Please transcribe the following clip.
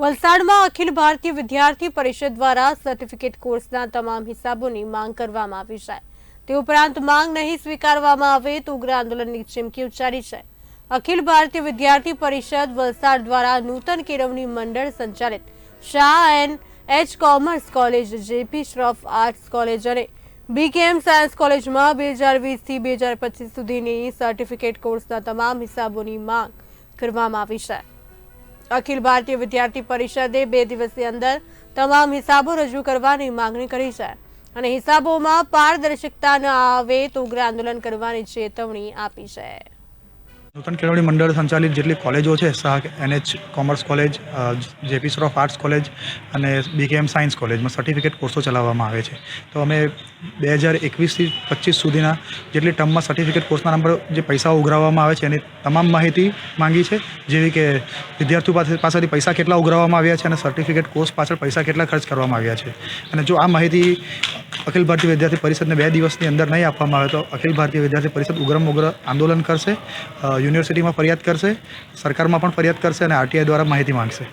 વલસાડમાં અખિલ ભારતીય વિદ્યાર્થી પરિષદ દ્વારા સર્ટિફિકેટ કોર્સના તમામ હિસાબોની માંગ કરવામાં આવી છે. તે ઉપરાંત માંગ નહીં સ્વીકારવામાં આવે તો ઉગ્ર આંદોલનની ચીમકી ઉચ્ચારી છે. અખિલ ભારતીય વિદ્યાર્થી પરિષદ વલસાડ દ્વારા નૂતન કેળવણી મંડળ સંચાલિત Shah and H commerce college, JP Shroff arts college અને બીકેએમ સાયન્સ કોલેજમાં બે હજાર વીસથી બે હજાર પચીસ સુધીની સર્ટિફિકેટ કોર્સના તમામ હિસાબોની માંગ કરવામાં આવી છે. અખિલ ભારતીય વિદ્યાર્થી પરિષદે બે દિવસની અંદર તમામ હિસાબો રજૂ કરવાની માંગણી કરી છે અને હિસાબોમાં પારદર્શકતા ન આવે તો ઉગ્ર આંદોલન કરવાની ચેતવણી આપી છે. નૂતન કેળવણી મંડળ સંચાલિત જેટલી કોલેજો છે Shah NH commerce college JP sir of arts college અને બીકેએમ સાયન્સ કોલેજમાં સર્ટિફિકેટ કોર્સો ચલાવવામાં આવે છે. તો અમે બે હજાર એકવીસથી પચીસ સુધીના જેટલી ટર્મમાં સર્ટિફિકેટ કોર્સના નંબર જે પૈસા ઉઘરાવવામાં આવે છે, એની તમામ માહિતી માંગી છે. જેવી કે વિદ્યાર્થીઓ પાસે પાસેથી પૈસા કેટલા ઉઘરાવવામાં આવ્યા છે અને સર્ટિફિકેટ કોર્સ પાછળ પૈસા કેટલા ખર્ચ કરવામાં આવ્યા છે. અને જો આ માહિતી અખિલ ભારતીય વિદ્યાર્થી પરિષદને બે દિવસની અંદર નહીં આપવામાં આવે તો અખિલ ભારતીય વિદ્યાર્થી પરિષદ ઉગ્રમ ઉગ્ર આંદોલન કરશે યુનિવર્સિટીમાં ફરિયાદ કરશે, સરકારમાં પણ ફરિયાદ કરશે અને આરટીઆઈ દ્વારા માહિતી માંગશે.